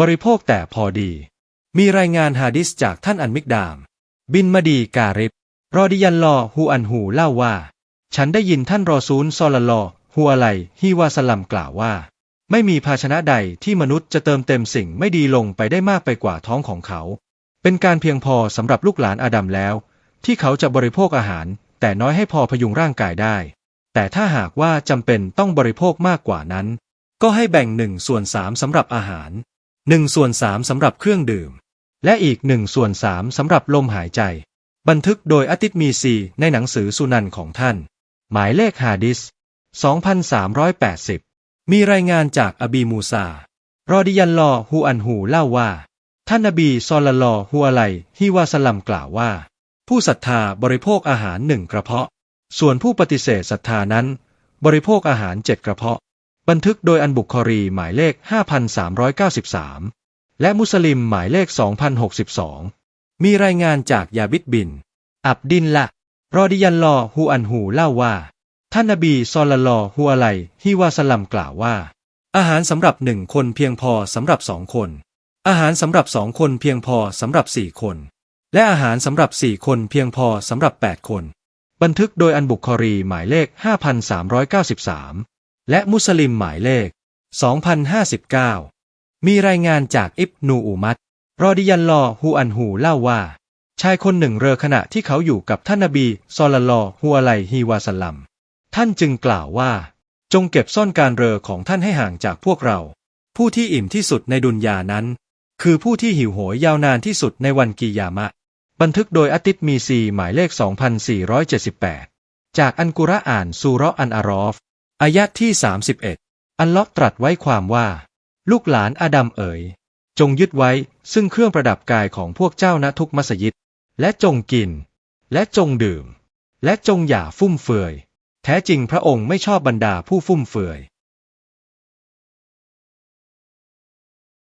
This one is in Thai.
บริโภคแต่พอดี มีรายงานฮะดิษจากท่านอันมิกดาม บินมาดีการิบ รอดิยันลอฮูอันฮูเล่าว่า ฉันได้ยินท่านรอซูลซอลลอฮูอะไลฮิวาสลัมกล่าวว่า ไม่มีภาชนะใดที่มนุษย์จะเติมเต็มสิ่งไม่ดีลงไปได้มากไปกว่าท้องของเขา เป็นการเพียงพอสำหรับลูกหลานอาดัมแล้ว ที่เขาจะบริโภคอาหาร แต่น้อยให้พอพยุงร่างกายได้ แต่ถ้าหากว่าจำเป็นต้องบริโภคมากกว่านั้น ก็ให้แบ่งหนึ่งส่วนสามสำหรับอาหาร หนึ่งส่วนสามสำหรับเครื่องดื่ม และอีกหนึ่งส่วนสามสำหรับลมหายใจ บันทึกโดยอติตมีซีในหนังสือสุนันของท่าน หมายเลขฮาดิส 2380 มีรายงานจากอบีมูซารอดิยันลอฮูอันฮูเล่าว่า ท่านนบีซอลลัลลอฮูอะไลฮิวาสลัมกล่าวว่า ผู้ศรัทธาบริโภคอาหารหนึ่งกระเพาะ ส่วนผู้ปฏิเสธศรัทธานั้น บริโภคอาหารเจ็ดกระเพาะ บันทึกโดยอันบุคคอรีหมายเลข 5393 และมุสลิมหมายเลข 2062 มีรายงานจากยาบิดบิน อับดินละรอดิยันลอฮูอันฮูเล่าว่า ท่านนบีซอลลัลลอฮูอะไลฮิวาสลัมกล่าวว่า อาหารสำหรับหนึ่งคนเพียงพอสำหรับสองคน อาหารสำหรับสองคนเพียงพอสำหรับสี่คน และอาหารสำหรับสี่คนเพียงพอสำหรับแปดคน บันทึกโดยอันบุคคอรีหมายเลข 5393 และมุสลิมหมายเลข 2059 มีรายงานจากอิบนูอุมัตรอดิยันลอฮูอันฮูเล่าว่า ชายคนหนึ่งเรอขณะที่เขาอยู่กับท่านนบีซอลลลอฮูอะไลฮิวาสลัม ท่านจึงกล่าวว่า จงเก็บซ่อนการเรอของท่านให้ห่างจากพวกเรา ผู้ที่อิ่มที่สุดในดุนยานั้น คือผู้ที่หิวโหยยาวนานที่สุดในวันกิยามะ บันทึกโดยอติตมีซีหมายเลข 2478 จากอันกุรอานซูราะห์อันอารอฟ อายะที่ 31 อัลลอฮ์ตรัสไว้ความว่า ลูกหลานอาดัมเอ๋ย จงยึดไว้ซึ่งเครื่องประดับกายของพวกเจ้าณทุกมัสยิด และจงกิน และจงดื่ม และจงอย่าฟุ่มเฟือย แท้จริงพระองค์ไม่ชอบบรรดาผู้ฟุ่มเฟือย